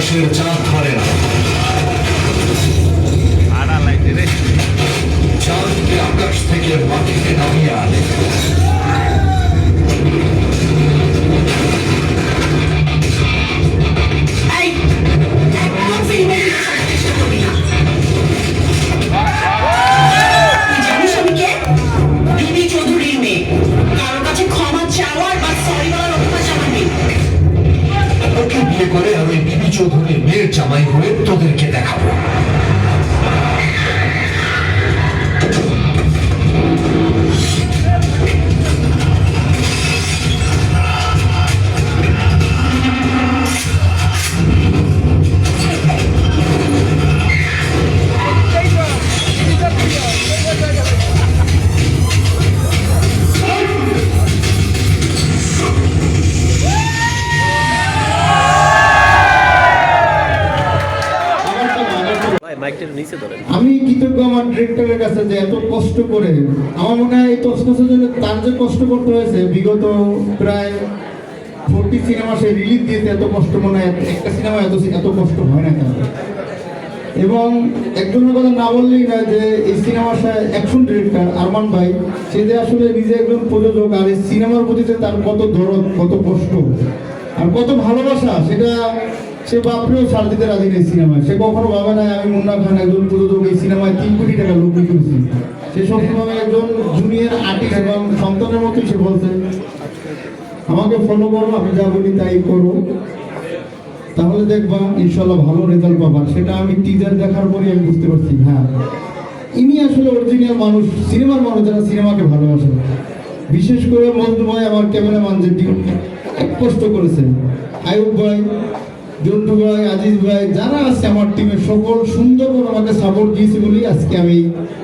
আকাশের চাঁদ ধরে না। চাঁদকে আকাশ থেকে মাটিতে নামিয়ে আনে। চৌধুরীর মেয়ের জামাই হয়ে তোদেরকে দেখাবো। মাইকটা নিচে ধরেন। আমি কৃতজ্ঞ আমার ডিরেক্টরের কাছে যে এত কষ্ট করে, আমার মনে হয় এই জন্য তার যে কষ্ট করতে হয়েছে, বিগত প্রায় ফোরটি সিনেমা সে রিলিজ দিয়েছে, এত কষ্ট মনে হয়, একটা সিনেমা এত এত কষ্ট হয় না কেন? এবং একজনের কথা না বললেই না যে এই সিনেমার অ্যাকশন ডিরেক্টর আরমান ভাই, সে যে আসলে নিজে একজন প্রযোজক আর এই সিনেমার প্রতিতে তার কত দরদ, কত কষ্ট, আর কত ভালোবাসা, সেটা সে বাপরেও ছাড় দিতে রাজি নেই সিনেমায়। সে কখনো ভাবে না আমি মুন্না খান, একজন প্রযোজক এই সিনেমায় তিন কোটি টাকা লগ্নি করেছি সে সবসময় একজন জুনিয়র আর্টিস্ট এবং সন্তানের মতোই সে বলছে। আমাকে ফলো করো, আমি যা বলি তাই করো। তাহলে দেখবা ইনশাল্লাহ ভালো রেজাল্ট পাবা। সেটা আমি টিজার দেখার পরে আমি বুঝতে পারছি হ্যাঁ। ইনি আসলে অরিজিনাল মানুষ, সিনেমার মানুষ যারা সিনেমাকে ভালোবাসে। বিশেষ করে মজনু ভাই, আমার ক্যামেরাম্যান যে এক কষ্ট করেছে আয়ুব ভাই জন্টু ভাই, আজিজ ভাই, যারা আছে আমার টিমের সকল সুন্দর করে আমাকে সাপোর্ট দিয়েছে বলেই আজকে আমি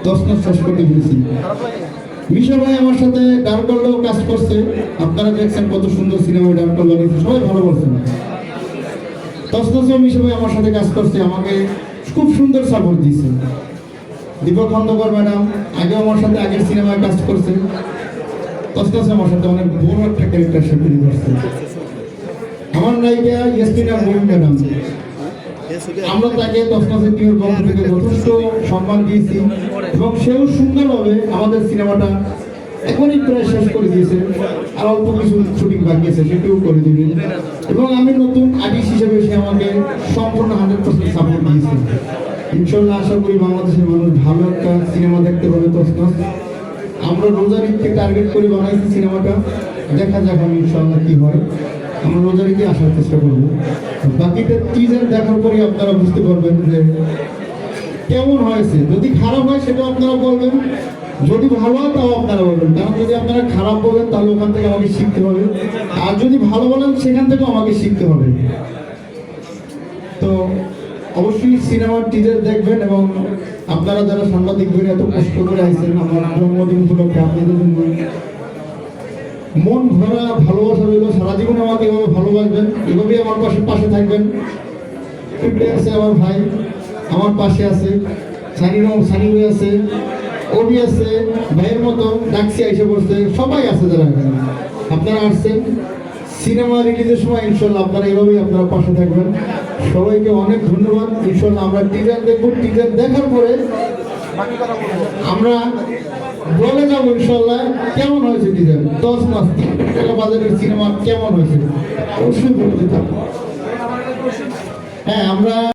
দশ মাস শেষ করতে পেরেছি। মিশা ভাই আমার সাথে ডারকল্লাও কাজ করছে। আপনারা দেখছেন কত সুন্দর সিনেমা ডারকল্লা বানিয়েছে সবাই ভালো করছেন তসতসম হিসেবে আমার সাথে কাজ করছে, আমাকে খুব সুন্দর সাপোর্ট দিয়েছে। দীপক খন্দকর ম্যাডাম আগে আমার সাথে আগের সিনেমায় কাজ করছে। তসতসে আমার সাথে অনেক বড় একটা ক্যারেক্টার সে তৈরি করছে। আমার নায়িকা ইয়াসমিনা মহিম ম্যাডাম। আমরা তাকে তসমাসের পক্ষ থেকে যথেষ্ট সম্মান দিয়েছি এবং সেও সুন্দরভাবে আমাদের সিনেমাটা এখনই প্রায় শেষ করে দিয়েছে। আর অল্প কিছু শুটিং বাকি আছে, সেটাও করে দিবে। এবং আমি নতুন আর্টিস্ট হিসেবে সে আমাকে সম্পূর্ণ হান্ড্রেড পার্সেন্ট সাপোর্ট দিয়েছে। ইনশাল্লাহ আশা করি বাংলাদেশের মানুষ ভালো একটা সিনেমা দেখতে পাবে তসমাস আমরা রোজার ঈদকে টার্গেট করে বানাইছি সিনেমাটা। দেখা যাক আমি ইনশাল্লাহ কি হয়। ঈদে আসার চেষ্টা করব? বাকিটা টিজার দেখার পরে আপনারা বুঝতে পারবেন যে কেমন হয়েছে। যদি খারাপ হয় সেটা আপনারা বলবেন। যদি ভালো হয় তাও আপনারা বলবেন। কারণ যদি আপনারা খারাপ বলেন তাহলে ওখান থেকে আমাকে শিখতে হবে। আর যদি ভালো বলেন সেখান থেকেও আমাকে শিখতে হবে। তো অবশ্যই সিনেমার টিজার দেখবেন এবং আপনারা যারা সাংবাদিক ধরে এত কষ্ট করে আইছেন, আমার জন্মদিন উপলক্ষে আপনাদের জন্য মন ভরা ভালোবাসা রইল। সারা জীবন আমাকে এভাবে ভালোবাসবেন। এভাবেই আমার পাশে পাশে থাকবেন। আছে আমার ভাই। আমার পাশে আছে। সানি সানি ভাই আছে। ওবি আছে। ভাইয়ের মতো ডাকসি এসে বসছে সবাই আছে যারা আপনারা আসছেন। সিনেমা রিলিজের সময় ইনশাল্লাহ আপনারা এভাবেই আপনারা পাশে থাকবেন। সবাইকে অনেক ধন্যবাদ। ইনশাল্লাহ আমরা টিজার দেখব। টিজার দেখার পরে আমরা বলে যাব ইনশাল্লাহ কেমন হয়েছে ডিজাইন দশ মাস বাজারের সিনেমা কেমন হয়েছে? অবশ্যই বলে দিতাম। হ্যাঁ আমরা